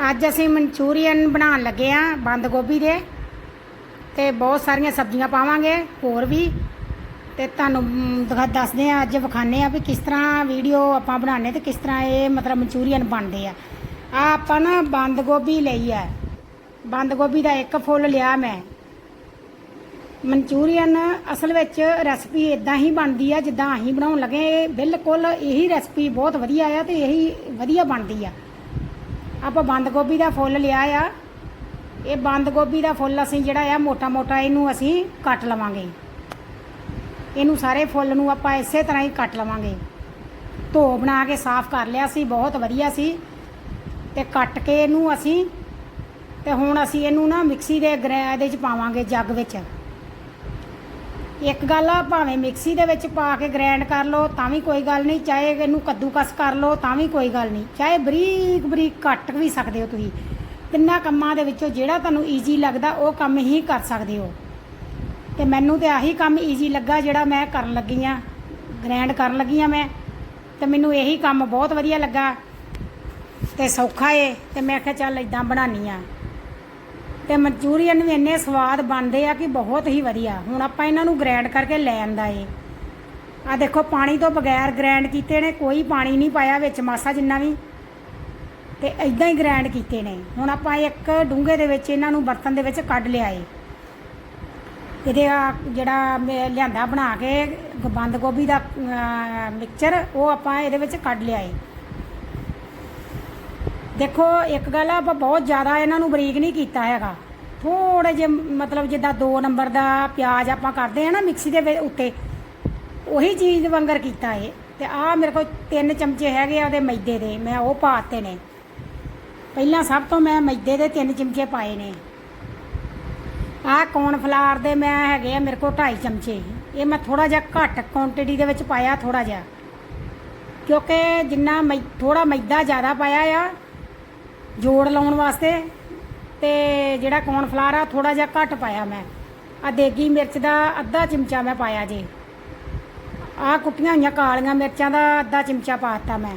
ਅੱਜ ਅਸੀਂ ਮਨਚੂਰੀਅਨ ਬਣਾਉਣ ਲੱਗੇ ਆ ਬੰਦ ਗੋਭੀ ਦੇ ਤੇ ਬਹੁਤ ਸਾਰੀਆਂ ਸਬਜ਼ੀਆਂ ਪਾਵਾਂਗੇ ਹੋਰ ਵੀ। ਤੇ ਤੁਹਾਨੂੰ ਮ, ਦੱਸਦੇ ਆ ਅੱਜ ਵਿਖਾਣੇ ਆ ਵੀ ਕਿਸ ਤਰ੍ਹਾਂ ਵੀਡੀਓ ਆਪਾਂ ਬਣਾਉਂਦੇ ਤੇ ਕਿਸ ਤਰ੍ਹਾਂ ਇਹ ਮਤਲਬ ਮਨਚੂਰੀਅਨ ਬਣਦੇ ਆ। ਆ ਆਪਾਂ ਨਾ ਬੰਦ ਗੋਭੀ ਲਈ ਆ। ਬੰਦ ਗੋਭੀ ਦਾ ਇੱਕ ਫੁੱਲ ਲਿਆ ਮੈਂ। ਮਨਚੂਰੀਅਨ ਅਸਲ ਵਿੱਚ ਰੈਸਪੀ ਇਦਾਂ ਹੀ ਬਣਦੀ ਆ ਜਿੱਦਾਂ ਅਸੀਂ ਬਣਾਉਣ ਲੱਗੇ ਇਹ ਬਿਲਕੁਲ ਇਹੀ ਰੈਸਪੀ ਬਹੁਤ ਵਧੀਆ ਆ ਤੇ ਇਹੀ ਵਧੀਆ ਬਣਦੀ ਆ। ਆਪਾਂ ਬੰਦ ਗੋਭੀ ਦਾ ਫੁੱਲ ਲਿਆ ਆ। ਇਹ ਬੰਦ ਗੋਭੀ ਦਾ ਫੁੱਲ ਅਸੀਂ ਜਿਹੜਾ ਆ ਮੋਟਾ ਮੋਟਾ ਇਹਨੂੰ ਅਸੀਂ ਕੱਟ ਲਵਾਂਗੇ। ਇਹਨੂੰ ਸਾਰੇ ਫੁੱਲ ਨੂੰ ਆਪਾਂ ਇਸੇ ਤਰ੍ਹਾਂ ਹੀ ਕੱਟ ਲਵਾਂਗੇ। ਧੋ ਬਣਾ ਕੇ ਸਾਫ਼ ਕਰ ਲਿਆ ਸੀ, ਬਹੁਤ ਵਧੀਆ ਸੀ। ਤੇ ਕੱਟ ਕੇ ਇਹਨੂੰ ਅਸੀਂ, ਤੇ ਹੁਣ ਅਸੀਂ ਇਹਨੂੰ ਨਾ ਮਿਕਸੀ ਦੇ ਗ੍ਰੈ, ਇਹਦੇ ਚ ਪਾਵਾਂਗੇ ਜੱਗ ਵਿੱਚ। ਇੱਕ ਗੱਲ ਆ, ਭਾਵੇਂ ਮਿਕਸੀ ਦੇ ਵਿੱਚ ਪਾ ਕੇ ਗ੍ਰਾਈਂਡ ਕਰ ਲਓ, ਤਾਂ ਵੀ ਕੋਈ ਗੱਲ ਨਹੀਂ। ਚਾਹੇ ਇਹਨੂੰ ਕੱਦੂਕਸ ਕਰ ਲਓ, ਤਾਂ ਵੀ ਕੋਈ ਗੱਲ ਨਹੀਂ। ਚਾਹੇ ਬਰੀਕ ਬਰੀਕ ਕੱਟ ਵੀ ਸਕਦੇ ਹੋ ਤੁਸੀਂ। ਤਿੰਨਾਂ ਕੰਮਾਂ ਦੇ ਵਿੱਚੋਂ ਜਿਹੜਾ ਤੁਹਾਨੂੰ ਈਜ਼ੀ ਲੱਗਦਾ, ਉਹ ਕੰਮ ਹੀ ਕਰ ਸਕਦੇ ਹੋ। ਤੇ ਮੈਨੂੰ ਤੇ ਆਹੀ ਕੰਮ ਈਜ਼ੀ ਲੱਗਾ ਜਿਹੜਾ ਮੈਂ ਕਰਨ ਲੱਗੀ ਆ। ਗ੍ਰੈਂਡ ਕਰਨ ਲੱਗੀ ਆ ਮੈਂ। ਤੇ ਮੈਨੂੰ ਇਹੀ ਕੰਮ ਬਹੁਤ ਵਧੀਆ ਲੱਗਾ। ਤੇ ਸੌਖਾ ਏ। ਤੇ ਮੈਂ ਕਿਹਾ ਚੱਲ ਇਦਾਂ ਬਣਾਨੀ ਆ। ਤੇ ਮਨਚੂਰੀਅਨ ਵੀ ਇੰਨੇ ਸਵਾਦ ਬਣਦੇ ਆ ਕਿ ਬਹੁਤ ਹੀ ਵਧੀਆ। ਹੁਣ ਆਪਾਂ ਇਹਨਾਂ ਨੂੰ ਗ੍ਰਾਈਂਡ ਕਰਕੇ ਲੈ ਆਂਦਾ ਏ। ਆ ਦੇਖੋ ਪਾਣੀ ਤੋਂ ਬਗੈਰ ਗ੍ਰੈਂਡ ਕੀਤੇ ਨੇ ਕੋਈ ਪਾਣੀ ਨਹੀਂ ਪਾਇਆ ਵਿੱਚ ਮਾਸਾ ਜਿੰਨਾ ਵੀ। ਤੇ ਇਦਾਂ ਹੀ ਗ੍ਰਾਈਂਡ ਕੀਤੇ ਨੇ। ਹੁਣ ਆਪਾਂ ਇੱਕ ਡੂੰਘੇ ਦੇ ਵਿੱਚ ਇਹਨਾਂ ਨੂੰ ਬਰਤਨ ਦੇ ਵਿੱਚ ਕੱਢ ਲਿਆ ਏ। ਇਹਦੇ ਆ ਜਿਹੜਾ ਲਿਆਂਦਾ ਬਣਾ ਕੇ ਬੰਦ ਗੋਭੀ ਦਾ ਅਹ, ਮਿਕਸਚਰ ਉਹ ਆਪਾਂ ਇਹਦੇ ਵਿੱਚ ਕੱਢ ਲਿਆ ਏ। ਦੇਖੋ, ਇੱਕ ਗੱਲ ਆ ਆਪਾਂ ਬਹੁਤ ਜ਼ਿਆਦਾ ਇਹਨਾਂ ਨੂੰ ਬਰੀਕ ਨਹੀਂ ਕੀਤਾ ਹੈਗਾ। ਥੋੜੇ ਜਿਹੇ ਮਤਲਬ ਜਿੱਦਾਂ 2 ਨੰਬਰ ਦਾ ਪਿਆਜ਼ ਆਪਾਂ ਕਰਦੇ ਆ ਨਾ ਮਿਕਸੀ ਦੇ ਉੱਤੇ, ਉਹੀ ਚੀਜ਼ ਵਾਂਗਰ ਕੀਤਾ ਏ ਤੇ ਆ ਮੇਰੇ ਕੋਲ ਤਿੰਨ ਚਮਚੇ ਹੈਗੇ ਆ ਉਹਦੇ ਮੈਦੇ ਦੇ, ਮੈਂ ਉਹ ਪਾਤੇ ਨੇ। ਪਹਿਲਾਂ ਸਭ ਤੋਂ ਮੈਂ ਮੈਦੇ ਦੇ ਤਿੰਨ ਚਮਚੇ ਪਾਏ ਨੇ। ਆਹ ਕੌਰਨਫਲਾਰ ਦੇ ਮੈਂ ਹੈਗੇ ਆ ਮੇਰੇ ਕੋਲ 2.5 ਚਮਚੇ। ਇਹ ਮੈਂ ਥੋੜਾ ਜਿਹਾ ਘੱਟ ਕੁਆਂਟੀਟੀ ਦੇ ਵਿੱਚ ਪਾਇਆ ਥੋੜਾ ਜਿਹਾ। ਕਿਉਂਕਿ ਜਿੰਨਾ ਮੈਂ ਥੋੜਾ ਮੈਦਾ ਜ਼ਿਆਦਾ ਪਾਇਆ ਆ ਜੋੜ ਲਾਉਣ ਵਾਸਤੇ ਤੇ ਜਿਹੜਾ ਕੌਰਨਫਲਾਰ ਆ ਥੋੜਾ ਜਿਹਾ ਘੱਟ ਪਾਇਆ ਮੈਂ। ਆ ਦੇਗੀ ਮਿਰਚ ਦਾ ਅੱਧਾ ਚਮਚਾ ਮੈਂ ਪਾਇਆ ਜੇ। ਆ ਕੁੱਟੀਆਂ ਹੋਈਆਂ ਕਾਲੀਆਂ ਮਿਰਚਾਂ ਦਾ ਅੱਧਾ ਚਮਚਾ ਪਾਤਾ ਮੈਂ।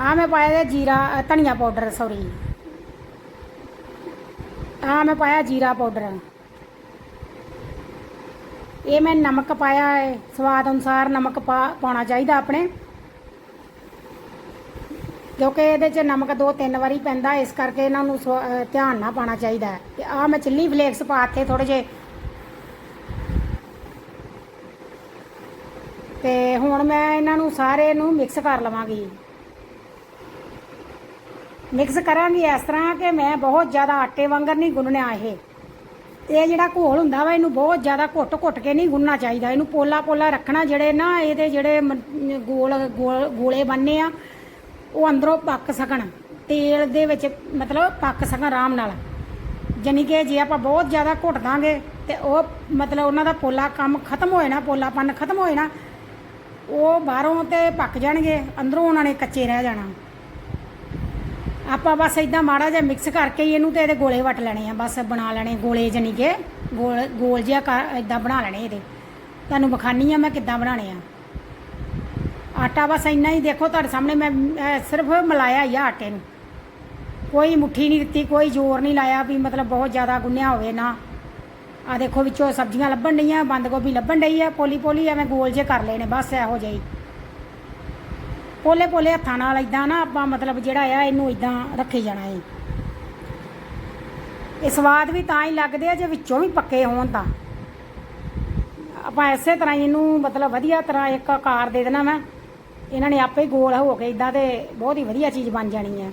ਆ ਮੈਂ ਪਾਇਆ ਜੇ ਜੀਰਾ ਧਨੀਆ ਪਾਊਡਰ ਸੌਰੀ ਆ ਮੈਂ ਪਾਇਆ ਜੀਰਾ ਪਾਊਡਰ। ਇਹ ਮੈਂ ਨਮਕ ਪਾਇਆ ਹੈ ਸਵਾਦ ਅਨੁਸਾਰ ਨਮਕ ਪਾਉਣਾ ਚਾਹੀਦਾ ਆਪਣੇ। ਕਿਉਂਕਿ ਇਹਦੇ 'ਚ ਨਮਕ ਦੋ ਤਿੰਨ ਵਾਰੀ ਪੈਂਦਾ, ਇਸ ਕਰਕੇ ਇਹਨਾਂ ਨੂੰ ਸਵਾ- ਅਹ ਧਿਆਨ ਨਾਲ ਪਾਣਾ ਚਾਹੀਦਾ ਹੈ। ਤੇ ਆ ਮੈਂ ਚਿੱਲੀ ਫਲੇਕਸ ਪਾਤੇ ਥੋੜੇ ਜੇ ਤੇ ਹੁਣ ਮੈਂ ਇਹਨਾਂ ਨੂੰ ਸਾਰੇ ਨੂੰ ਮਿਕਸ ਕਰ ਲਵਾਂਗੀ। ਮਿਕਸ ਕਰਾਂਗੀ ਇਸ ਤਰ੍ਹਾਂ ਕਿ ਮੈਂ ਬਹੁਤ ਜ਼ਿਆਦਾ ਆਟੇ ਵਾਂਗਰ ਨਹੀਂ ਗੁੰਨਣਾ ਇਹ। ਇਹ ਜਿਹੜਾ ਘੋਲ ਹੁੰਦਾ ਵਾ, ਇਹਨੂੰ ਬਹੁਤ ਜ਼ਿਆਦਾ ਘੁੱਟ-ਘੁੱਟ ਕੇ ਨਹੀਂ ਗੁੰਨਣਾ ਚਾਹੀਦਾ। ਇਹਨੂੰ ਪੋਲਾ-ਪੋਲਾ ਰੱਖਣਾ ਜਿਹੜੇ ਨਾ, ਇਹਦੇ ਜਿਹੜੇ ਮ- ਗੋਲ ਗੋਲ- ਗੋਲੇ ਬੰਨੇ ਆ ਉਹ ਅੰਦਰੋਂ ਪੱਕ ਸਕਣ, ਤੇਲ ਦੇ ਵਿੱਚ ਮਤਲਬ ਪੱਕ ਸਕਣ ਆਰਾਮ ਨਾਲ। ਜਾਣੀ ਕਿ ਜੇ ਆਪਾਂ ਬਹੁਤ ਜ਼ਿਆਦਾ ਘੁੱਟ ਦਾਂਗੇ ਤੇ ਉਹ ਮਤਲਬ ਉਹਨਾਂ ਦਾ ਪੋਲਾ ਕੰਮ ਖਤਮ ਹੋ ਜਾਣਾ, ਪੋਲਾਪਨ ਖਤਮ ਹੋ ਜਾਣਾ, ਉਹ ਬਾਹਰੋਂ ਤੇ ਪੱਕ ਜਾਣਗੇ, ਅੰਦਰੋਂ ਉਹਨਾਂ ਨੇ ਕੱਚੇ ਰਹਿ ਜਾਣਾ। ਆਪਾਂ ਬਸ ਇਦਾਂ ਮਾੜਾ ਜਿਹਾ ਮਿਕਸ ਕਰਕੇ ਇਹਨੂੰ ਤੇ ਇਹਦੇ ਗੋਲੇ ਵਟ ਲੈਣੇ ਆ, ਬਸ ਬਣਾ ਲੈਣੇ ਗੋਲੇ ਜਾਣੀ ਕਿ ਗੋਲ ਗੋਲ ਜਿਹਾ ਇਦਾਂ ਬਣਾ ਲੈਣੇ ਇਹਦੇ। ਤੁਹਾਨੂੰ ਵਿਖਾਨੀ ਆ ਮੈਂ ਕਿੱਦਾਂ ਬਣਾਣੇ ਆ। ਆਟਾ ਬਸ ਇੰਨਾ ਹੀ ਦੇਖੋ ਤੁਹਾਡੇ ਸਾਹਮਣੇ ਮੈਂ ਸਿਰਫ ਮਲਾਇਆ ਹੀ ਆ ਆਟੇ ਨੂੰ। ਕੋਈ ਮੁੱਠੀ ਨਹੀਂ ਦਿੱਤੀ, ਕੋਈ ਜ਼ੋਰ ਨਹੀਂ ਲਾਇਆ ਵੀ ਮਤਲਬ ਬਹੁਤ ਜ਼ਿਆਦਾ ਗੁੰਨਿਆ ਹੋਵੇ ਨਾ। ਆ ਦੇਖੋ ਵਿੱਚੋਂ ਸਬਜ਼ੀਆਂ ਲੱਭਣ ਡਈਆਂ, ਬੰਦ ਗੋਭੀ ਲੱਭਣ ਡਈ ਆ ਪੋਲੀ ਪੋਲੀ ਐਵੇਂ ਗੋਲ ਜੇ ਕਰ ਲੈਣੇ ਬਸ ਇਹੋ ਜਿਹੀ ਪੋਲੇ ਪੋਲੇ ਹੱਥਾਂ ਨਾਲ ਇਦਾਂ ਨਾ ਆਪਾਂ ਮਤਲਬ ਜਿਹੜਾ ਆ, ਇਹਨੂੰ ਇਦਾਂ ਰੱਖੀ ਜਾਣਾ ਹੈ ਇਹ ਸਵਾਦ ਵੀ ਤਾਂ ਹੀ ਲੱਗਦੇ ਆ ਜੇ ਵਿੱਚੋਂ ਵੀ ਪੱਕੇ ਹੋਣ ਤਾਂ। ਆਪਾਂ ਇਸੇ ਤਰ੍ਹਾਂ ਹੀ ਇਹਨੂੰ ਮਤਲਬ ਵਧੀਆ ਤਰ੍ਹਾਂ ਇੱਕ ਆਕਾਰ ਦੇ ਦੇਣਾ ਮੈਂ। ਇਹਨਾਂ ਨੇ ਆਪੇ ਹੀ ਗੋਲ ਹੋ ਕੇ ਇਦਾਂ ਤੇ ਬਹੁਤ ਹੀ ਵਧੀਆ ਚੀਜ਼ ਬਣ ਜਾਣੀ ਹੈ।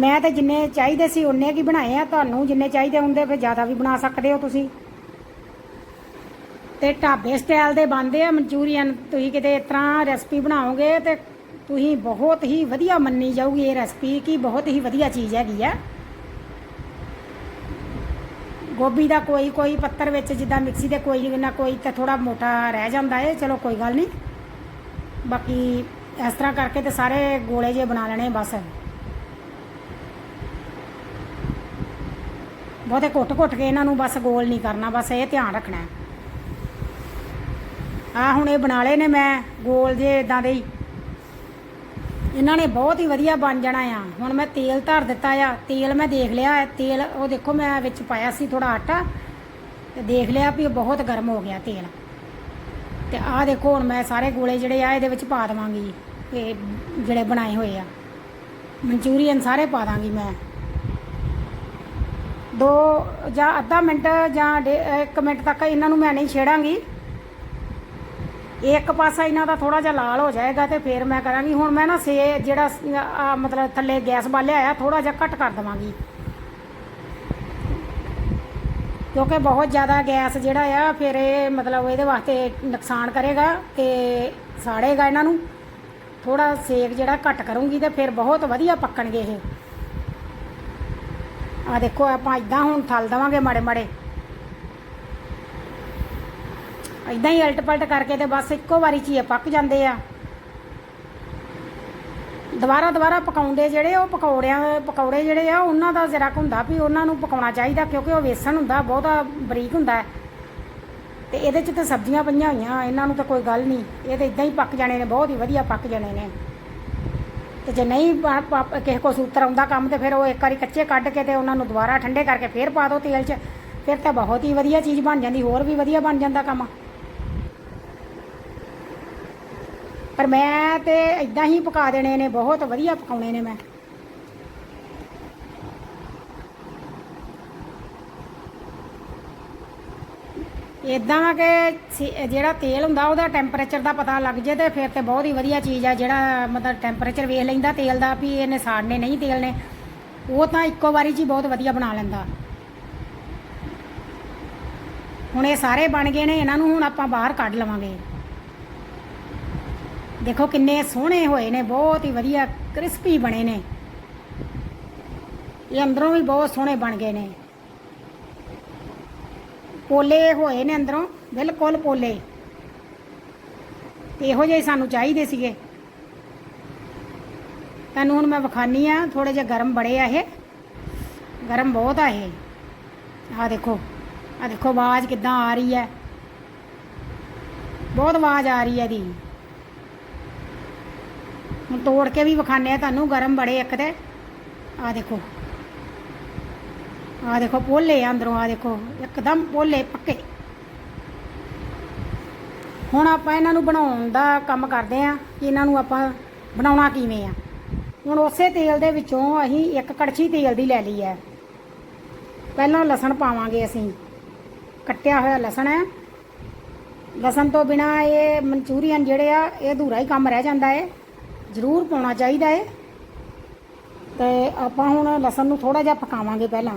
ਮੈਂ ਤਾਂ ਜਿੰਨੇ ਚਾਹੀਦੇ ਸੀ ਉਨੇ ਕੀ ਬਣਾਏ ਆ? ਤੁਹਾਨੂੰ ਜਿੰਨੇ ਚਾਹੀਦੇ ਹੁੰਦੇ, ਫਿਰ ਜ਼ਿਆਦਾ ਵੀ ਬਣਾ ਸਕਦੇ ਹੋ ਤੁਸੀਂ। ਤੇ ਢਾਬੇ ਸਟਾਈਲ ਦੇ ਬਣਦੇ ਆ ਮਨਚੂਰੀਅਨ। ਤੁਸੀਂ ਕਿਤੇ ਇਸ ਤਰ੍ਹਾਂ ਰੈਸਪੀ ਬਣਾਓਗੇ ਤੇ ਤੁਸੀਂ ਬਹੁਤ ਹੀ ਵਧੀਆ ਮੰਨੀ ਜਾਊਗੀ ਇਹ ਰੈਸਪੀ ਕਿ ਬਹੁਤ ਹੀ ਵਧੀਆ ਚੀਜ਼ ਹੈਗੀ ਆ। ਗੋਭੀ ਦਾ ਕੋਈ ਕੋਈ ਪੱਤਰ ਵਿੱਚ ਜਿੱਦਾਂ ਮਿਕਸੀ ਦੇ ਕੋਈ ਨਾ ਕੋਈ ਤਾਂ ਥੋੜਾ ਮੋਟਾ ਰਹਿ ਜਾਂਦਾ ਏ। ਚਲੋ ਕੋਈ ਗੱਲ ਨਹੀਂ। ਬਾਕੀ ਇਸ ਤਰ੍ਹਾਂ ਕਰਕੇ ਤੇ ਸਾਰੇ ਗੋਲੇ ਜੇ ਬਣਾ ਲੈਣੇ ਬਸ। ਬਹੁਤੇ ਘੁੱਟ-ਘੁੱਟ ਕੇ ਇਹਨਾਂ ਨੂੰ ਬਸ ਗੋਲ ਨਹੀਂ ਕਰਨਾ, ਬਸ ਇਹ ਧਿਆਨ ਰੱਖਣਾ ਹੈ। ਆ ਹੁਣ ਇਹ ਬਣਾ ਲਏ ਨੇ ਮੈਂ ਗੋਲ ਜੇ ਇਦਾਂ ਦੇ ਹੀ। ਇਹਨਾਂ ਨੇ ਬਹੁਤ ਹੀ ਵਧੀਆ ਬਣ ਜਾਣਾ ਆ। ਹੁਣ ਮੈਂ ਤੇਲ ਧਰ ਦਿੱਤਾ ਆ। ਤੇਲ ਮੈਂ ਦੇਖ ਲਿਆ, ਤੇਲ ਉਹ ਦੇਖੋ ਮੈਂ ਵਿੱਚ ਪਾਇਆ ਸੀ ਥੋੜਾ ਆਟਾ। ਤੇ ਦੇਖ ਲਿਆ ਵੀ ਬਹੁਤ ਗਰਮ ਹੋ ਗਿਆ ਤੇਲ। ਤੇ ਆਹ ਦੇਖੋ ਹੁਣ ਮੈਂ ਸਾਰੇ ਗੋਲੇ ਜਿਹੜੇ ਆ ਇਹਦੇ ਵਿੱਚ ਪਾ ਦੇਵਾਂਗੀ ਇਹ ਜਿਹੜੇ ਬਣਾਏ ਹੋਏ ਆ। ਮਨਚੂਰੀਅਨ ਸਾਰੇ ਪਾ ਦਾਂਗੀ ਮੈਂ। ਦੋ ਜਾਂ ਅੱਧਾ ਮਿੰਟ ਜਾਂ ਡੇ- ਇੱਕ ਮਿੰਟ ਤੱਕ ਇਹਨਾਂ ਨੂੰ ਮੈਂ ਨਹੀਂ ਛੇੜਾਂਗੀ। ਇੱਕ ਪਾਸਾ ਇਹਨਾਂ ਦਾ ਥੋੜਾ ਜਿਹਾ ਲਾਲ ਹੋ ਜਾਏਗਾ ਤੇ ਫਿਰ ਮੈਂ ਕਰਾਂਗੀ। ਹੁਣ ਮੈਂ ਨਾ ਸੇ ਜਿਹੜਾ ਮਤਲਬ ਥੱਲੇ ਗੈਸ ਬਾਲਿਆ ਆ ਥੋੜਾ ਜਿਹਾ ਘੱਟ ਕਰ ਦੇਵਾਂਗੀ। ਕਿਉਂਕਿ ਬਹੁਤ ਜ਼ਿਆਦਾ ਗੈਸ ਜਿਹੜਾ ਆ, ਫਿਰ ਇਹ ਮਤਲਬ ਇਹਦੇ ਵਾਸਤੇ ਨੁਕਸਾਨ ਕਰੇਗਾ ਤੇ ਸਾੜੇਗਾ ਇਹਨਾਂ ਨੂੰ। ਥੋੜਾ ਸੇਕ ਜਿਹੜਾ ਘੱਟ ਕਰੂੰਗੀ ਤੇ ਫਿਰ ਬਹੁਤ ਵਧੀਆ ਪੱਕਣਗੇ ਇਹ। ਆ ਦੇਖੋ, ਆਪਾਂ ਇਦਾਂ ਹੁਣ ਥਲ ਦੇਵਾਂਗੇ ਮਾੜੇ ਮਾੜੇ। ਇਦਾਂ ਹੀ ਅਲਟ ਪਲਟ ਕਰਕੇ ਤੇ ਬਸ ਇੱਕੋ ਵਾਰੀ ਚ ਹੀ ਪੱਕ ਜਾਂਦੇ ਆ। ਦੁਬਾਰਾ ਦੁਬਾਰਾ ਪਕਾਉਂਦੇ ਜਿਹੜੇ ਉਹ ਪਕੌੜਿਆਂ, ਪਕੌੜੇ ਜਿਹੜੇ ਆ, ਉਹਨਾਂ ਦਾ ਜ਼ਰਾ ਕੁ ਹੁੰਦਾ ਵੀ ਉਹਨਾਂ ਨੂੰ ਪਕਾਉਣਾ ਚਾਹੀਦਾ ਕਿਉਂਕਿ ਉਹ ਵੇਸਣ ਹੁੰਦਾ, ਬਹੁਤਾ ਬਰੀਕ ਹੁੰਦਾ ਹੈ। ਤੇ ਇਹਦੇ ਚ ਤੇ ਸਬਜ਼ੀਆਂ ਪਈਆਂ ਹੋਈਆਂ, ਇਹਨਾਂ ਨੂੰ ਤਾਂ ਕੋਈ ਗੱਲ ਨਹੀਂ। ਇਹ ਤਾਂ ਇਦਾਂ ਹੀ ਪੱਕ ਜਾਣੇ ਨੇ, ਬਹੁਤ ਹੀ ਵਧੀਆ ਪੱਕ ਜਾਣੇ ਨੇ। ਤੇ ਜੇ ਨਹੀਂ ਕਿਸੇ ਕੋ ਸੂਤਰ ਆਉਂਦਾ ਕੰਮ ਤੇ ਫਿਰ ਉਹ ਇੱਕ ਵਾਰੀ ਕੱਚੇ ਕੱਢ ਕੇ ਤੇ ਉਹਨਾਂ ਨੂੰ ਦੁਬਾਰਾ ਠੰਡੇ ਕਰਕੇ ਫੇਰ ਪਾ ਦਿਓ ਤੇਲ 'ਚ, ਫਿਰ ਤਾਂ ਬਹੁਤ ਹੀ ਵਧੀਆ ਚੀਜ਼ ਬਣ ਜਾਂਦੀ, ਹੋਰ ਵੀ ਵਧੀਆ ਬਣ ਜਾਂਦਾ ਕੰਮ। ਪਰ ਮੈਂ ਤੇ ਇਦਾਂ ਹੀ ਪਕਾ ਦੇਣੇ ਨੇ, ਬਹੁਤ ਵਧੀਆ ਪਕਾਉਣੇ ਨੇ ਮੈਂ। ਇਦਾਂ ਕਿ ਜਿਹੜਾ ਤੇਲ ਹੁੰਦਾ ਉਹਦਾ ਟੈਂਪਰੇਚਰ ਦਾ ਪਤਾ ਲੱਗ ਜੇ ਤੇ ਫਿਰ ਤੇ ਬਹੁਤ ਹੀ ਵਧੀਆ ਚੀਜ਼ ਆ, ਜਿਹੜਾ ਮਤਲਬ ਟੈਂਪਰੇਚਰ ਵੇਖ ਲੈਂਦਾ ਤੇਲ ਦਾ ਵੀ ਇਹਨੇ ਸਾੜਨੇ ਨਹੀਂ ਤੇਲ ਨੇ। ਉਹ ਤਾਂ ਇੱਕੋ ਵਾਰੀ 'ਚ ਹੀ ਬਹੁਤ ਵਧੀਆ ਬਣਾ ਲੈਂਦਾ। ਹੁਣ ਇਹ ਸਾਰੇ ਬਣ ਗਏ ਨੇ, ਇਹਨਾਂ ਨੂੰ ਹੁਣ ਆਪਾਂ ਬਾਹਰ ਕੱਢ ਲਵਾਂਗੇ। ਦੇਖੋ ਕਿੰਨੇ ਸੋਹਣੇ ਹੋਏ ਨੇ, ਬਹੁਤ ਹੀ ਵਧੀਆ, ਕ੍ਰਿਸਪੀ ਬਣੇ ਨੇ। ਇਹ ਅੰਦਰੋਂ ਵੀ ਬਹੁਤ ਸੋਹਣੇ ਬਣ ਗਏ ਨੇ। ਪੋਲੇ ਹੋਏ ਨੇ ਅੰਦਰੋਂ, ਬਿਲਕੁਲ ਪੋਲੇ। ਤੇ ਇਹੋ ਜਿਹੇ ਸਾਨੂੰ ਚਾਹੀਦੇ ਸੀਗੇ। ਤੁਹਾਨੂੰ ਹੁਣ ਮੈਂ ਵਿਖਾਨੀ ਆ ਥੋੜੇ ਜਿਹਾ ਗਰਮ ਬੜੇ ਆ ਇਹ। ਗਰਮ ਬਹੁਤ ਆ ਇਹ। ਆ ਦੇਖੋ ਆ ਦੇਖੋ ਆਵਾਜ਼ ਕਿੱਦਾਂ ਆ ਰਹੀ ਹੈ। ਬਹੁਤ ਆਵਾਜ਼ ਆ ਰਹੀ ਹੈ ਦੀ ਹੁਣ ਤੋੜ ਕੇ ਵੀ ਵਿਖਾਣੇ ਆ ਤੁਹਾਨੂੰ, ਗਰਮ ਬੜੇ ਇੱਕ ਤੇ। ਆ ਦੇਖੋ। ਆ ਦੇਖੋ, ਪੋਲੇ ਆ ਅੰਦਰੋਂ ਆ ਦੇਖੋ, ਇੱਕਦਮ ਪੋਲੇ ਪੱਕੇ। ਹੁਣ ਆਪਾਂ ਇਹਨਾਂ ਨੂੰ ਬਣਾਉਣ ਦਾ ਕੰਮ ਕਰਦੇ ਆ ਕਿ ਇਹਨਾਂ ਨੂੰ ਆਪਾਂ ਬਣਾਉਣਾ ਕਿਵੇਂ ਆ। ਹੁਣ ਉਸੇ ਤੇਲ ਦੇ ਵਿੱਚੋਂ ਅਸੀਂ ਇੱਕ ਕੜਛੀ ਤੇਲ ਦੀ ਲੈ ਲਈ ਹੈ। ਪਹਿਲਾਂ ਲਸਣ ਪਾਵਾਂਗੇ ਅਸੀਂ। ਕੱਟਿਆ ਹੋਇਆ ਲਸਣ ਹੈ। ਲਸਣ ਤੋਂ ਬਿਨਾ ਇਹ ਮਨਚੂਰੀਅਨ ਜਿਹੜੇ ਆ, ਇਹ ਅਧੂਰਾ ਹੀ ਕੰਮ ਰਹਿ ਜਾਂਦਾ ਹੈ ਜ਼ਰੂਰ ਪਾਉਣਾ ਚਾਹੀਦਾ ਹੈ ਤੇ ਆਪਾਂ ਹੁਣ ਲਸਣ ਨੂੰ ਥੋੜਾ ਜਿਹਾ ਪਕਾਵਾਂਗੇ ਪਹਿਲਾਂ।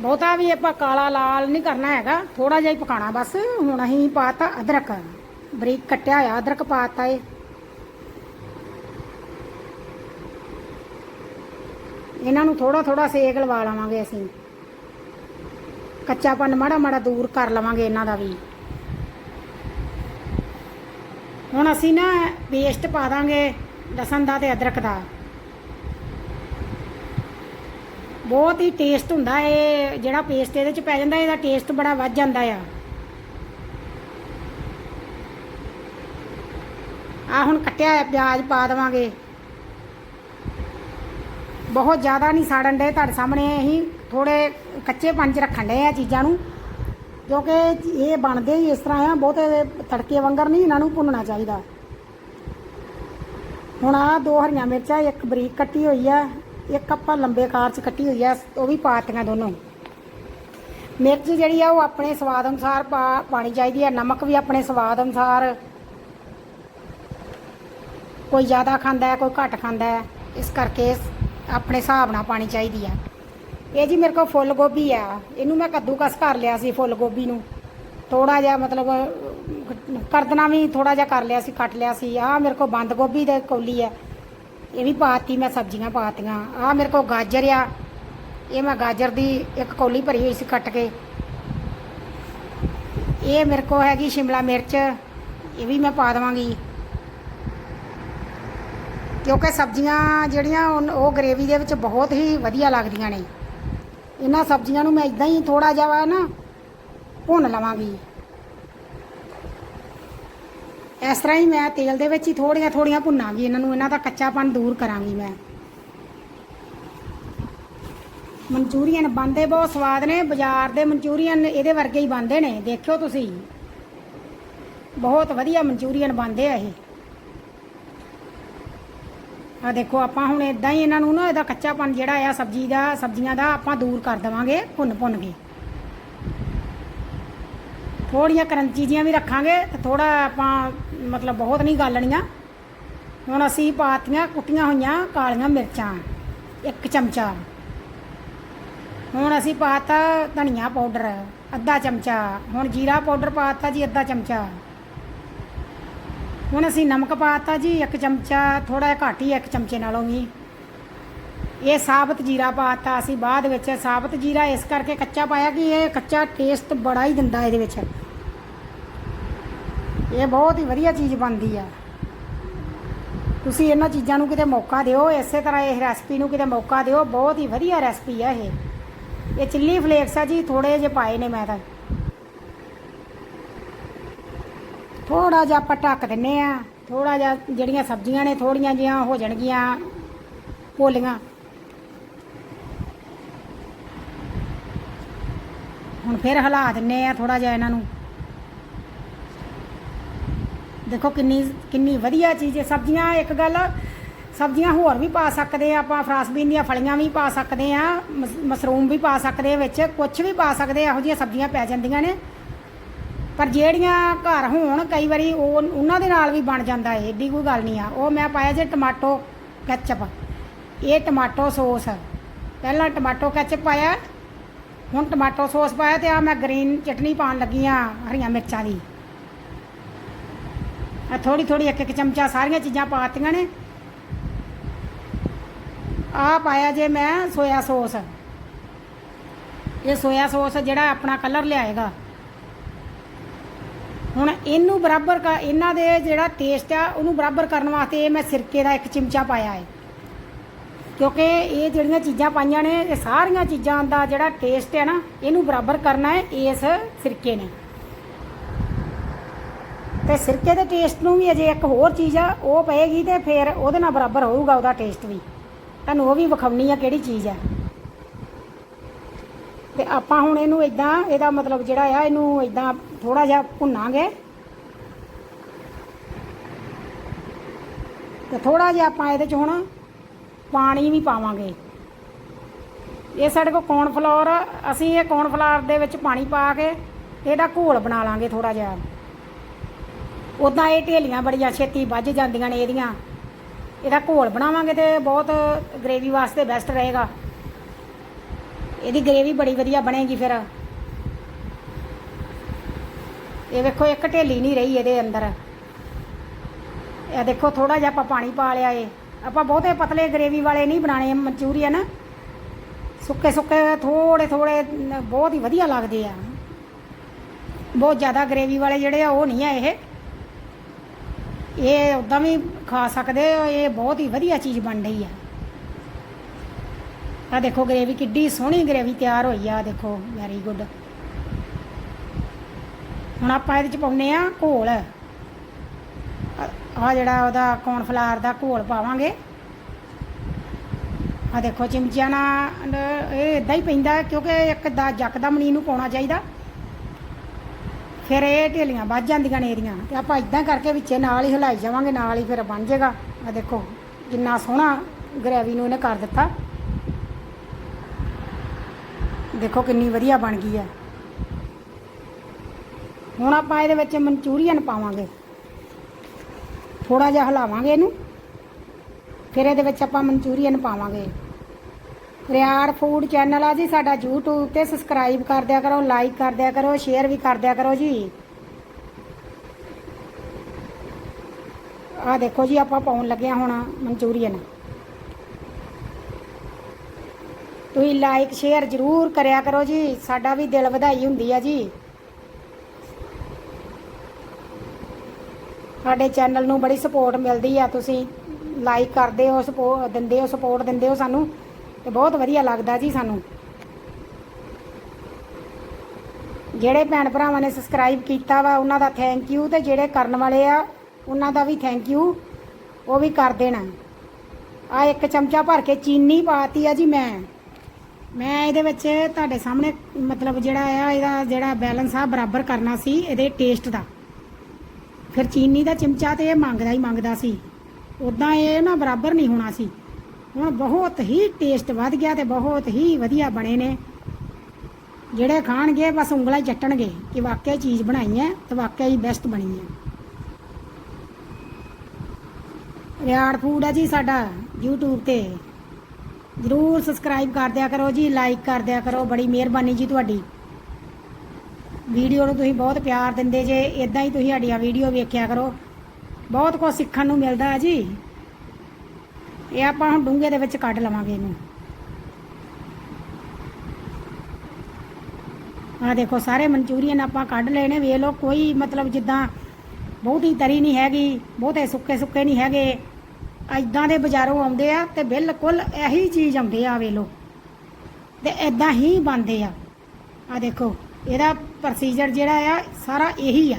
ਬਹੁਤਾ ਵੀ ਆਪਾਂ ਕਾਲਾ ਲਾਲ ਨਹੀਂ ਕਰਨਾ ਹੈਗਾ ਥੋੜਾ ਜਿਹਾ ਹੀ ਪਕਾਣਾ ਬਸ। ਹੁਣ ਅਸੀਂ ਪਾਤਾ ਅਦਰਕ, ਬਰੀਕ ਕੱਟਿਆ ਹੋਇਆ ਅਦਰਕ ਪਾਤਾ ਏ। ਇਹਨਾਂ ਨੂੰ ਥੋੜਾ ਥੋੜਾ ਸੇਕ ਲਵਾ ਲਵਾਂਗੇ ਅਸੀਂ। ਕੱਚਾਪਨ ਮਾੜਾ ਮਾੜਾ ਦੂਰ ਕਰ ਲਵਾਂਗੇ ਇਹਨਾਂ ਦਾ ਵੀ। ਹੁਣ ਅਸੀਂ ਨਾ ਪੇਸਟ ਪਾ ਦਾਂਗੇ ਲਸਣ ਦਾ ਤੇ ਅਦਰਕ ਦਾ। ਬਹੁਤ ਹੀ ਟੇਸਟ ਹੁੰਦਾ ਇਹ, ਜਿਹੜਾ ਪੇਸਟ ਇਹਦੇ ਚ ਪੈ ਜਾਂਦਾ, ਇਹਦਾ ਟੇਸਟ ਬੜਾ ਵੱਧ ਜਾਂਦਾ ਆ। ਆ ਹੁਣ ਕੱਟਿਆ ਹੋਇਆ ਪਿਆਜ਼ ਪਾ ਦੇਵਾਂਗੇ। ਬਹੁਤ ਜ਼ਿਆਦਾ ਨਹੀਂ ਸਾੜਨ ਦੇ ਤੁਹਾਡੇ ਸਾਹਮਣੇ ਅਸੀਂ ਥੋੜੇ ਕੱਚੇ ਪੰਜ ਰੱਖਣ ਦੇ ਆ ਚੀਜ਼ਾਂ ਨੂੰ। ਕਿਉਂਕਿ ਇਹ ਬਣਦੇ ਹੀ ਇਸ ਤਰ੍ਹਾਂ ਆ, ਬਹੁਤੇ ਤੜਕੇ ਵਾਂਗਰ ਨਹੀਂ ਇਹਨਾਂ ਨੂੰ ਭੁੰਨਣਾ ਚਾਹੀਦਾ। ਹੁਣ ਆ ਦੋ ਹਰੀਆਂ ਮਿਰਚਾਂ, ਇੱਕ ਬਰੀਕ ਕੱਟੀ ਹੋਈ ਆ, ਇੱਕ ਆਪਾਂ ਲੰਬੇ ਕਾਰ 'ਚ ਕੱਟੀ ਹੋਈ ਆ, ਉਹ ਵੀ ਪਾਤੀਆਂ ਦੋਨੋਂ। ਮਿਰਚ ਜਿਹੜੀ ਆ, ਉਹ ਆਪਣੇ ਸਵਾਦ ਅਨੁਸਾਰ ਪਾ ਪਾਣੀ ਚਾਹੀਦੀ ਆ, ਨਮਕ ਵੀ ਆਪਣੇ ਸਵਾਦ ਅਨੁਸਾਰ। ਕੋਈ ਜ਼ਿਆਦਾ ਖਾਂਦਾ, ਕੋਈ ਘੱਟ ਖਾਂਦਾ, ਇਸ ਕਰਕੇ ਆਪਣੇ ਹਿਸਾਬ ਨਾਲ ਪਾਣੀ ਚਾਹੀਦੀ ਆ। ਇਹ ਜੀ ਮੇਰੇ ਕੋਲ ਫੁੱਲ ਗੋਭੀ ਆ। ਇਹਨੂੰ ਮੈਂ ਕੱਦੂਕਸ ਕਰ ਲਿਆ ਸੀ ਫੁੱਲ ਗੋਭੀ ਨੂੰ। ਥੋੜਾ ਜਿਹਾ ਮਤਲਬ ਕਰਦਣਾ ਵੀ ਥੋੜਾ ਜਿਹਾ ਕਰ ਲਿਆ ਸੀ, ਕੱਟ ਲਿਆ ਸੀ। ਆ ਮੇਰੇ ਕੋਲ ਬੰਦ ਗੋਭੀ ਦੇ ਕੌਲੀ ਆ। ਇਹ ਵੀ ਪਾਤੀ, ਮੈਂ ਸਬਜ਼ੀਆਂ ਪਾਤੀਆਂ। ਆ ਮੇਰੇ ਕੋਲ ਗਾਜਰ ਆ। ਇਹ ਮੈਂ ਗਾਜਰ ਦੀ ਇੱਕ ਕੌਲੀ ਭਰੀ ਹੋਈ ਸੀ ਕੱਟ ਕੇ। ਇਹ ਮੇਰੇ ਕੋਲ ਹੈਗੀ ਸ਼ਿਮਲਾ ਮਿਰਚ। ਇਹ ਵੀ ਮੈਂ ਪਾ ਦੇਵਾਂਗੀ। ਕਿਉਂਕਿ ਸਬਜ਼ੀਆਂ ਜਿਹੜੀਆਂ ਉਨ- ਉਹ ਗ੍ਰੇਵੀ ਦੇ ਵਿੱਚ ਬਹੁਤ ਹੀ ਵਧੀਆ ਲੱਗਦੀਆਂ ਨੇ। ਇਹਨਾਂ ਸਬਜ਼ੀਆਂ ਨੂੰ ਮੈਂ ਇਦਾਂ ਹੀ ਥੋੜਾ ਜਿਹਾ ਨਾ ਭੁੰਨ ਲਵਾਂਗੀ। ਇਸ ਤਰ੍ਹਾਂ ਹੀ ਮੈਂ ਤੇਲ ਦੇ ਵਿੱਚ ਹੀ ਥੋੜੀਆਂ ਥੋੜੀਆਂ ਭੁੰਨਾਂਗੀ, ਇਹਨਾਂ ਨੂੰ ਇਹਨਾਂ ਦਾ ਕੱਚਾਪਨ ਦੂਰ ਕਰਾਂਗੀ ਮੈਂ। ਮਨਚੂਰੀਅਨ ਬਣਦੇ ਬਹੁਤ ਸਵਾਦ ਨੇ, ਬਾਜ਼ਾਰ ਦੇ ਮਨਚੂਰੀਅਨ ਇਹਦੇ ਵਰਗੇ ਹੀ ਬਣਦੇ ਨੇ, ਦੇਖਿਓ ਤੁਸੀਂ। ਬਹੁਤ ਵਧੀਆ ਮਨਚੂਰੀਅਨ ਬਣਦੇ ਆ ਇਹ। ਆ ਦੇਖੋ, ਆਪਾਂ ਹੁਣ ਇਦਾਂ ਹੀ ਇਹਨਾਂ ਨੂੰ ਨਾ ਇਹਦਾ ਕੱਚਾਪਨ ਜਿਹੜਾ ਆ, ਸਬਜ਼ੀ ਦਾ, ਸਬਜ਼ੀਆਂ ਦਾ ਆਪਾਂ ਦੂਰ ਕਰ ਦੇਵਾਂਗੇ, ਭੁੰਨ ਭੁੰਨ ਕੇ। ਥੋੜੀਆਂ ਕਰੰਚੀ ਜੀਆਂ ਵੀ ਰੱਖਾਂਗੇ ਤੇ ਥੋੜਾ ਆਪਾਂ ਮਤਲਬ ਬਹੁਤ ਨਹੀਂ ਗਾਲਣੀਆਂ। ਹੁਣ ਅਸੀਂ ਪਾਤੀਆਂ, ਕੁੱਟੀਆਂ ਹੋਈਆਂ ਕਾਲੀਆਂ ਮਿਰਚਾਂ, ਇੱਕ ਚਮਚਾ। ਹੁਣ ਅਸੀਂ ਪਾਤਾ ਧਨੀਆ ਪਾਊਡਰ, ਅੱਧਾ ਚਮਚਾ। ਹੁਣ ਜੀਰਾ ਪਾਊਡਰ ਪਾਤਾ ਜੀ, ਅੱਧਾ ਚਮਚਾ। ਹੁਣ ਅਸੀਂ ਨਮਕ ਪਾਤਾ ਜੀ, ਇੱਕ ਚਮਚਾ ਥੋੜਾ ਘੱਟ ਹੀ ਇੱਕ ਚਮਚੇ ਨਾਲੋਂ ਵੀ। ਇਹ ਸਾਬਤ ਜੀਰਾ ਪਾਤਾ ਅਸੀਂ, ਬਾਅਦ ਵਿੱਚ ਸਾਬਤ ਜੀਰਾ, ਇਸ ਕਰਕੇ ਕੱਚਾ ਪਾਇਆ ਕਿ ਇਹ ਕੱਚਾ ਟੇਸਟ ਬੜਾ ਹੀ ਦਿੰਦਾ ਇਹਦੇ ਵਿੱਚ। ਇਹ ਬਹੁਤ ਹੀ ਵਧੀਆ ਚੀਜ਼ ਬਣਦੀ ਆ। ਤੁਸੀਂ ਇਹਨਾਂ ਚੀਜ਼ਾਂ ਨੂੰ ਕਿਤੇ ਮੌਕਾ ਦਿਓ, ਇਸੇ ਤਰ੍ਹਾਂ ਇਹ ਰੈਸਪੀ ਨੂੰ ਕਿਤੇ ਮੌਕਾ ਦਿਓ, ਬਹੁਤ ਹੀ ਵਧੀਆ ਰੈਸਪੀ ਆ ਇਹ। ਇਹ ਚਿੱਲੀ ਫਲੇਕਸ ਆ ਜੀ ਥੋੜੇ ਜਿਹੇ ਪਾਏ ਨੇ ਮੈਂ ਤਾਂ। ਥੋੜਾ ਜਿਹਾ ਆਪਾਂ ਢੱਕ ਦਿੰਨੇ ਆ। ਥੋੜਾ ਜਿਹਾ ਜਿਹੜੀਆਂ ਸਬਜ਼ੀਆਂ ਨੇ ਥੋੜੀਆਂ ਜਿਹੀਆਂ ਹੋ ਜਾਣਗੀਆਂ ਪੋਲੀਆਂ। ਹੁਣ ਫਿਰ ਹਿਲਾ ਦਿੰਨੇ ਆ ਥੋੜਾ ਜਿਹਾ ਇਹਨਾਂ ਨੂੰ। ਦੇਖੋ ਕਿੰਨੀ ਕਿੰਨੀ ਵਧੀਆ ਚੀਜ਼ ਹੈ। ਸਬਜ਼ੀਆਂ ਇੱਕ ਗੱਲ, ਸਬਜ਼ੀਆਂ ਹੋਰ ਵੀ ਪਾ ਸਕਦੇ ਆ ਆਪਾਂ, ਫਰਾਸਬੀਨ ਦੀਆਂ ਫਲੀਆਂ ਵੀ ਪਾ ਸਕਦੇ ਆ, ਮਸ- ਮਸ਼ਰੂਮ ਵੀ ਪਾ ਸਕਦੇ ਆ ਵਿੱਚ ਕੁਝ ਵੀ ਪਾ ਸਕਦੇ ਆ, ਇਹੋ ਜਿਹੀਆਂ ਸਬਜ਼ੀਆਂ ਪੈ ਜਾਂਦੀਆਂ ਨੇ। ਪਰ ਜਿਹੜੀਆਂ ਘਰ ਹੋਣ, ਕਈ ਵਾਰੀ ਉਹ ਉਹਨਾਂ ਦੇ ਨਾਲ ਵੀ ਬਣ ਜਾਂਦਾ ਏ ਏਡੀ ਕੋਈ ਗੱਲ ਨਹੀਂ ਆ। ਉਹ ਮੈਂ ਪਾਇਆ ਜੇ ਟਮਾਟੋ ਕੈਚਪ। ਇਹ ਟਮਾਟੋ ਸੌਸ। ਪਹਿਲਾਂ ਟਮਾਟੋ ਕੈਚਪ ਪਾਇਆ, ਹੁਣ ਟਮਾਟੋ ਸੌਸ ਪਾਇਆ ਤੇ ਆ ਮੈਂ ਗ੍ਰੀਨ ਚਟਨੀ ਪਾਉਣ ਲੱਗੀ ਆ ਹਰੀਆਂ ਮਿਰਚਾਂ ਦੀ। ਆ ਥੋੜੀ ਥੋੜੀ ਇੱਕ ਇੱਕ ਚਮਚਾ ਸਾਰੀਆਂ ਚੀਜ਼ਾਂ ਪਾਤੀਆਂ ਨੇ। ਆ ਪਾਇਆ ਜੇ ਮੈਂ ਸੋਇਆ ਸੌਸ। ਇਹ ਸੋਇਆ ਸੌਸ ਜਿਹੜਾ ਆਪਣਾ ਕਲਰ ਲਿਆਏਗਾ। ਇਹਨੂੰ ਬਰਾਬਰ ਕਰ ਇਹਨਾਂ ਦੇ ਜਿਹੜਾ ਟੇਸਟ ਆ, ਉਹਨੂੰ ਬਰਾਬਰ ਕਰਨ ਵਾਸਤੇ ਇਹ ਮੈਂ ਸਿਰਕੇ ਦਾ ਇੱਕ ਚਮਚਾ ਪਾਇਆ ਹੈ। ਕਿਉਂਕਿ ਇਹ ਜਿਹੜੀਆਂ ਚੀਜ਼ਾਂ ਪਾਈਆਂ ਨੇ, ਇਹ ਸਾਰੀਆਂ ਚੀਜ਼ਾਂ ਦਾ ਜਿਹੜਾ ਟੇਸਟ ਹੈ ਨਾ, ਇਹਨੂੰ ਬਰਾਬਰ ਕਰਨਾ ਹੈ ਇਸ ਸਿਰਕੇ ਨੇ। ਤੇ ਸਿਰਕੇ ਦੇ ਟੇਸਟ ਨੂੰ ਵੀ ਅਜੇ ਇੱਕ ਹੋਰ ਚੀਜ਼ ਆ, ਉਹ ਪਏਗੀ ਤੇ ਫਿਰ ਉਹਦੇ ਨਾਲ ਬਰਾਬਰ ਹੋਊਗਾ ਉਹਦਾ ਟੇਸਟ ਵੀ। ਤੁਹਾਨੂੰ ਉਹ ਵੀ ਵਿਖਾਉਣੀ ਆ ਕਿਹੜੀ ਚੀਜ਼ ਆ। ਤੇ ਆਪਾਂ ਹੁਣ ਇਹਨੂੰ ਇਦਾਂ ਇਹਦਾ ਮਤਲਬ ਜਿਹੜਾ ਆ, ਇਹਨੂੰ ਇਦਾਂ ਥੋੜਾ ਜਿਹਾ ਭੁੰਨਾਂਗੇ। ਤੇ ਥੋੜਾ ਜਿਹਾ ਆਪਾਂ ਇਹਦੇ ਚ ਹੁਣ ਪਾਣੀ ਵੀ ਪਾਵਾਂਗੇ। ਇਹ ਸਾਡੇ ਕੋਲ ਕੌਰਨਫਲੋਰ ਆ, ਅਸੀਂ ਇਹ ਕੌਰਨਫਲਾਵਰ ਦੇ ਵਿੱਚ ਪਾਣੀ ਪਾ ਕੇ ਇਹਦਾ ਘੋਲ ਬਣਾ ਲਾਂਗੇ ਥੋੜਾ ਜਿਹਾ। ਉਦਾਂ ਇਹ ਢੇਲੀਆਂ ਬੜੀਆਂ ਛੇਤੀ ਵੱਜ ਜਾਂਦੀਆਂ ਨੇ ਇਹਦੀਆਂ। ਇਹਦਾ ਘੋਲ ਬਣਾਵਾਂਗੇ ਤੇ ਬਹੁਤ ਗ੍ਰੇਵੀ ਵਾਸਤੇ ਬੈਸਟ ਰਹੇਗਾ। ਇਹਦੀ ਗ੍ਰੇਵੀ ਬੜੀ ਵਧੀਆ ਬਣੇਗੀ ਫਿਰ। ਇਹ ਵੇਖੋ ਇੱਕ ਢੇਲੀ ਨਹੀਂ ਰਹੀ ਇਹਦੇ ਅੰਦਰ। ਇਹ ਦੇਖੋ ਥੋੜਾ ਜਿਹਾ ਆਪਾਂ ਪਾਣੀ ਪਾ ਲਿਆ ਏ। ਆਪਾਂ ਬਹੁਤੇ ਪਤਲੇ ਗ੍ਰੇਵੀ ਵਾਲੇ ਨਹੀਂ ਬਣਾਣੇ ਮਨਚੂਰੀਅਨ। ਸੁੱਕੇ ਸੁੱਕੇ ਥੋੜੇ ਥੋੜੇ ਬਹੁਤ ਹੀ ਵਧੀਆ ਲੱਗਦੇ ਆ। ਬਹੁਤ ਜ਼ਿਆਦਾ ਗ੍ਰੇਵੀ ਵਾਲੇ ਜਿਹੜੇ ਆ, ਉਹ ਨਹੀਂ ਆ ਇਹ। ਇਹ ਉਦਾਂ ਵੀ ਖਾ ਸਕਦੇ ਹੋ ਇਹ ਬਹੁਤ ਹੀ ਵਧੀਆ ਚੀਜ਼ ਬਣ ਰਹੀ ਆ। ਆ ਦੇਖੋ, ਗ੍ਰੇਵੀ ਕਿੱਡੀ ਸੋਹਣੀ ਗ੍ਰੇਵੀ ਤਿਆਰ ਹੋਈ ਆ, ਦੇਖੋ ਵੈਰੀ ਗੁੱਡ ਹੁਣ ਆਪਾਂ ਇਹਦੇ ਚ ਪਾਉਨੇ ਆ ਘੋਲ। ਆ ਜਿਹੜਾ ਉਹਦਾ ਕੌਰਨਫਲਾਵਰ ਦਾ ਘੋਲ ਪਾਵਾਂਗੇ। ਆ ਦੇਖੋ ਚਮਚਿਆਂ ਨਾਲ ਇਹ ਇਦਾਂ ਹੀ ਪੈਂਦਾ ਕਿਉਂਕਿ ਇੱਕ ਦਾ ਜੱਕਦਮ ਨਹੀਂ ਇਹਨੂੰ ਪਾਉਣਾ ਚਾਹੀਦਾ। ਫਿਰ ਇਹ ਢੇਲੀਆਂ ਵੱਜ ਜਾਂਦੀਆਂ ਨੇ ਇਹਦੀਆਂ ਤੇ ਆਪਾਂ ਇਦਾਂ ਕਰਕੇ ਵਿੱਚੇ ਨਾਲ ਹੀ ਹਿਲਾਈ ਜਾਵਾਂਗੇ, ਨਾਲ ਹੀ ਫਿਰ ਬਣ ਜਾਏਗਾ। ਆ ਦੇਖੋ ਕਿੰਨਾ ਸੋਹਣਾ ਗ੍ਰੇਵੀ ਨੂੰ ਇਹਨੇ ਕਰ ਦਿੱਤਾ। ਦੇਖੋ ਕਿੰਨੀ ਵਧੀਆ ਬਣ ਗਈ ਹੈ। ਹੁਣ ਆਪਾਂ ਇਹਦੇ ਵਿੱਚ ਮਨਚੂਰੀਅਨ ਪਾਵਾਂਗੇ। ਥੋੜਾ ਜਿਹਾ ਹਿਲਾਵਾਂਗੇ ਇਹਨੂੰ। ਫਿਰ ਇਹਦੇ ਵਿੱਚ ਆਪਾਂ ਮਨਚੂਰੀਅਨ ਪਾਵਾਂਗੇ। ਰਿਆੜ ਫੂਡ ਚੈਨਲ ਆ ਜੀ, ਸਾਡਾ YouTube ਤੇ ਸਬਸਕ੍ਰਾਈਬ ਕਰ ਦਿਆ ਕਰੋ ਲਾਈਕ ਕਰ ਦਿਆ ਕਰੋ ਸ਼ੇਅਰ ਵੀ ਕਰ ਦਿਆ ਕਰੋ ਜੀ। ਆ ਦੇਖੋ ਜੀ, ਆਪਾਂ ਪਾਉਣ ਲੱਗੇ ਹਾਂ ਹੁਣ ਮਨਚੂਰੀਅਨ। ਤੁਸੀਂ ਲਾਈਕ ਸ਼ੇਅਰ ਜ਼ਰੂਰ ਕਰਿਆ ਕਰੋ ਜੀ, ਸਾਡਾ ਵੀ ਦਿਲ ਵਧਾਈ ਹੁੰਦੀ ਆ ਜੀ। ਸਾਡੇ ਚੈਨਲ ਨੂੰ ਬੜੀ ਸਪੋਰਟ ਮਿਲਦੀ ਆ, ਤੁਸੀਂ ਲਾਈਕ ਕਰਦੇ ਹੋ ਸਪੋਰਟ ਦਿੰਦੇ ਹੋ ਸਪੋਰਟ ਦਿੰਦੇ ਹੋ ਸਾਨੂੰ, ਤੇ ਬਹੁਤ ਵਧੀਆ ਲੱਗਦਾ ਜੀ ਸਾਨੂੰ। ਜਿਹੜੇ ਭੈਣ ਭਰਾਵਾਂ ਨੇ ਸਬਸਕ੍ਰਾਈਬ ਕੀਤਾ ਵਾ, ਉਹਨਾਂ ਦਾ ਥੈਂਕ ਯੂ ਤੇ ਜਿਹੜੇ ਕਰਨ ਵਾਲੇ ਆ, ਉਹਨਾਂ ਦਾ ਵੀ ਥੈਂਕ ਯੂ ਉਹ ਵੀ ਕਰ ਦੇਣਾ। ਆ ਇੱਕ ਚਮਚਾ ਭਰ ਕੇ ਚੀਨੀ ਪਾਤੀ ਆ ਜੀ ਮੈਂ। ਮੈਂ ਇਹਦੇ ਵਿੱਚ ਤੁਹਾਡੇ ਸਾਹਮਣੇ ਮਤਲਬ ਜਿਹੜਾ ਆ, ਇਹਦਾ ਜਿਹੜਾ ਬੈਲੈਂਸ ਆ, ਬਰਾਬਰ ਕਰਨਾ ਸੀ, ਇਹਦੇ ਟੇਸਟ ਦਾ। ਫਿਰ ਚੀਨੀ ਦਾ ਚਮਚਾ ਤੇ ਇਹ ਮੰਗਦਾ ਹੀ ਮੰਗਦਾ ਸੀ। ਉਦਾਂ ਇਹ ਨਾ ਬਰਾਬਰ ਨਹੀਂ ਹੋਣਾ ਸੀ। ਹੁਣ ਬਹੁਤ ਹੀ ਟੇਸਟ ਵੱਧ ਗਿਆ ਤੇ ਬਹੁਤ ਹੀ ਵਧੀਆ ਬਣੇ ਨੇ। ਜਿਹੜੇ ਖਾਣਗੇ ਬਸ ਉਂਗਲਾਂ ਹੀ ਚੱਟਣਗੇ ਕਿ ਵਾਕਿਆ ਚੀਜ਼ ਬਣਾਈ ਹੈ ਤੇ ਵਾਕਿਆ ਹੀ ਬੈਸਟ ਬਣੀ ਹੈ। ਰਿਆੜ ਫੂਡ ਹੈ ਜੀ ਸਾਡਾ YouTube ਤੇ। ਜਰੂਰ ਸਬਸਕ੍ਰਾਈਬ ਕਰ ਦਿਆ ਕਰੋ ਜੀ ਲਾਈਕ ਕਰ ਦਿਆ ਕਰੋ, ਬੜੀ ਮਿਹਰਬਾਨੀ ਜੀ ਤੁਹਾਡੀ। ਵੀਡੀਓ ਨੂੰ ਤੁਸੀਂ ਬਹੁਤ ਪਿਆਰ ਦਿੰਦੇ ਜੇ ਇਦਾਂ ਹੀ ਤੁਸੀਂ ਸਾਡੀਆਂ ਵੀਡੀਓ ਵੇਖਿਆ ਕਰੋ। ਬਹੁਤ ਕੁਝ ਸਿੱਖਣ ਨੂੰ ਮਿਲਦਾ ਹੈ ਜੀ। ਇਹ ਆਪਾਂ ਹੁਣ ਡੂੰਘੇ ਦੇ ਵਿੱਚ ਕੱਢ ਲਵਾਂਗੇ ਇਹਨੂੰ। ਆ ਦੇਖੋ, ਸਾਰੇ ਮਨਚੂਰੀਅਨ ਆਪਾਂ ਕੱਢ ਲਏ ਨੇ, ਵੇਖ ਲਓ, ਕੋਈ ਮਤਲਬ ਜਿੱਦਾਂ ਬਹੁਤੀ ਤਰੀ ਨਹੀਂ ਹੈਗੀ, ਬਹੁਤੇ ਸੁੱਕੇ ਸੁੱਕੇ ਨਹੀਂ ਹੈਗੇ। ਐਦਾਂ ਦੇ ਬਾਜ਼ਾਰੋਂ ਆਉਂਦੇ ਆ ਤੇ ਬਿਲਕੁਲ ਇਹੀ ਚੀਜ਼ ਆਉਂਦੇ ਆ, ਵੇਖ ਲਓ। ਤੇ ਐਦਾਂ ਹੀ ਬਣਦੇ ਆ। ਆ ਦੇਖੋ। ਇਹਦਾ ਪ੍ਰੋਸੀਜਰ ਜਿਹੜਾ ਆ, ਸਾਰਾ ਇਹੀ ਆ।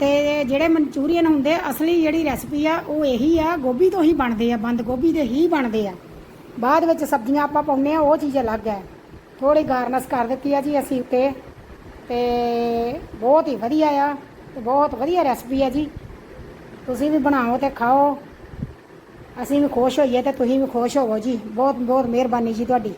ਤੇ ਜਿਹੜੇ ਮਨਚੂਰੀਅਨ ਹੁੰਦੇ, ਅਸਲੀ ਜਿਹੜੀ ਰੈਸਪੀ ਆ, ਉਹ ਇਹੀ ਆ। ਗੋਭੀ ਤੋਂ ਹੀ ਬਣਦੇ ਆ, ਬੰਦ ਗੋਭੀ ਦੇ ਹੀ ਬਣਦੇ ਆ। ਬਾਅਦ ਵਿੱਚ ਸਬਜ਼ੀਆਂ ਆਪਾਂ ਪਾਉਂਦੇ ਆ, ਉਹ ਚੀਜ਼ ਅਲੱਗ ਹੈ ਥੋੜੀ ਗਾਰਨਸ ਕਰ ਦਿੱਤੀ ਆ ਜੀ ਅਸੀਂ ਉੱਤੇ। ਤੇ ਬਹੁਤ ਹੀ ਵਧੀਆ ਆ, ਤੇ ਬਹੁਤ ਵਧੀਆ ਰੈਸਪੀ ਆ ਜੀ। ਤੁਸੀਂ ਵੀ ਬਣਾਓ ਤੇ ਖਾਓ। ਅਸੀਂ ਵੀ ਖੁਸ਼ ਹੋਈਏ ਤੇ ਤੁਸੀਂ ਵੀ ਖੁਸ਼ ਹੋਵੋ ਜੀ। ਬਹੁਤ ਬਹੁਤ ਮਿਹਰਬਾਨੀ ਜੀ ਤੁਹਾਡੀ।